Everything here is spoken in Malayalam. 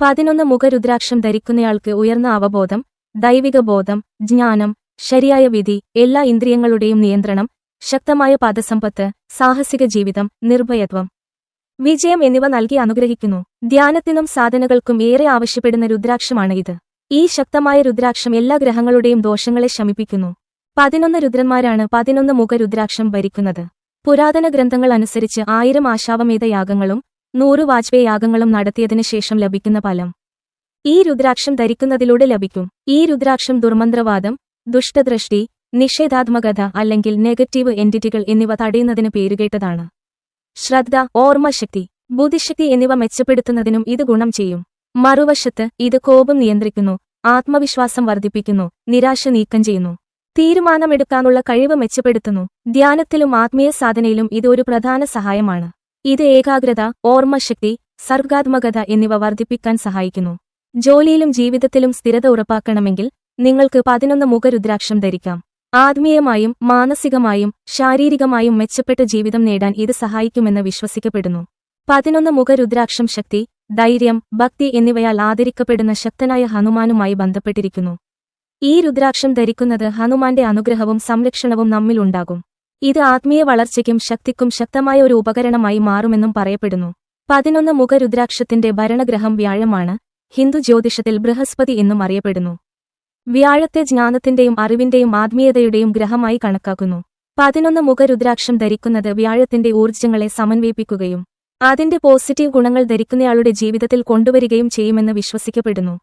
പതിനൊന്ന് മുഖരുദ്രാക്ഷം ധരിക്കുന്നയാൾക്ക് ഉയർന്ന അവബോധം ദൈവിക ബോധം ജ്ഞാനം ശരിയായ വിധി എല്ലാ ഇന്ദ്രിയങ്ങളുടെയും നിയന്ത്രണം ശക്തമായ പദസമ്പത്ത് സാഹസിക ജീവിതം നിർഭയത്വം. വിജയം എന്നിവ നൽകി അനുഗ്രഹിക്കുന്നു. ധ്യാനത്തിനും സാധനകൾക്കും ഏറെ ആവശ്യപ്പെടുന്ന രുദ്രാക്ഷമാണ് ഇത്. ഈ ശക്തമായ രുദ്രാക്ഷം എല്ലാ ഗ്രഹങ്ങളുടെയും ദോഷങ്ങളെ ശമിപ്പിക്കുന്നു. പതിനൊന്ന് രുദ്രന്മാരാണ് പതിനൊന്ന് മുഖരുദ്രാക്ഷം ഭരിക്കുന്നത്. പുരാതന ഗ്രന്ഥങ്ങൾ അനുസരിച്ച് ആയിരം ആശാവമേത യാഗങ്ങളും നൂറ് വാജ്പേയ യാഗങ്ങളും നടത്തിയതിനു ശേഷം ലഭിക്കുന്ന ഫലം. ഈ രുദ്രാക്ഷം ധരിക്കുന്നതിലൂടെ ലഭിക്കും. ഈ രുദ്രാക്ഷം ദുർമന്ത്രവാദം ദുഷ്ടദൃഷ്ടി നിഷേധാത്മകത അല്ലെങ്കിൽ നെഗറ്റീവ് എന്റിറ്റികൾ എന്നിവ തടയുന്നതിന് പേരുകേട്ടതാണ്. ശ്രദ്ധ ഓർമ്മശക്തി ബുദ്ധിശക്തി എന്നിവ മെച്ചപ്പെടുത്തുന്നതിനും ഇത് ഗുണം ചെയ്യും. മറുവശത്ത് ഇത് കോപം നിയന്ത്രിക്കുന്നു ആത്മവിശ്വാസം വർദ്ധിപ്പിക്കുന്നു നിരാശ നീക്കം ചെയ്യുന്നു. തീരുമാനമെടുക്കാനുള്ള കഴിവ് മെച്ചപ്പെടുത്തുന്നു. ധ്യാനത്തിലും ആത്മീയ സാധനയിലും ഇത് ഒരു പ്രധാന സഹായമാണ്. ഇത് ഏകാഗ്രത ഓർമ്മശക്തി സർഗാത്മകത എന്നിവ വർദ്ധിപ്പിക്കാൻ സഹായിക്കുന്നു. ജോലിയിലും ജീവിതത്തിലും സ്ഥിരത ഉറപ്പാക്കണമെങ്കിൽ നിങ്ങൾക്ക് പതിനൊന്ന് മുഖരുദ്രാക്ഷം ധരിക്കാം. ആത്മീയമായും മാനസികമായും ശാരീരികമായും മെച്ചപ്പെട്ട ജീവിതം നേടാൻ ഇത് സഹായിക്കുമെന്ന് വിശ്വസിക്കപ്പെടുന്നു. പതിനൊന്ന് മുഖരുദ്രാക്ഷം ശക്തി ധൈര്യം ഭക്തി എന്നിവയാൽ ആദരിക്കപ്പെടുന്ന ശക്തനായ ഹനുമാനുമായി ബന്ധപ്പെട്ടിരിക്കുന്നു. ഈ രുദ്രാക്ഷം ധരിക്കുന്നത് ഹനുമാന്റെ അനുഗ്രഹവും സംരക്ഷണവും നമ്മിലുണ്ടാകും. ഇത് ആത്മീയ വളർച്ചയ്ക്കും ശക്തിക്കും ശക്തമായ ഒരു ഉപകരണമായി മാറുമെന്നും പറയപ്പെടുന്നു. പതിനൊന്ന് മുഖരുദ്രാക്ഷത്തിന്റെ ഭരണഗ്രഹം വ്യാഴമാണ് ഹിന്ദു ജ്യോതിഷത്തിൽ ബൃഹസ്പതി എന്നും അറിയപ്പെടുന്നു. വ്യാഴത്തെ ജ്ഞാനത്തിന്റെയും അറിവിന്റെയും ആത്മീയതയുടെയും ഗ്രഹമായി കണക്കാക്കുന്നു. പതിനൊന്ന് മുഖരുദ്രാക്ഷം ധരിക്കുന്നത് വ്യാഴത്തിന്റെ ഊർജങ്ങളെ സമന്വയിപ്പിക്കുകയും അതിന്റെ പോസിറ്റീവ് ഗുണങ്ങൾ ധരിക്കുന്നയാളുടെ ജീവിതത്തിൽ കൊണ്ടുവരികയും ചെയ്യുമെന്ന് വിശ്വസിക്കപ്പെടുന്നു.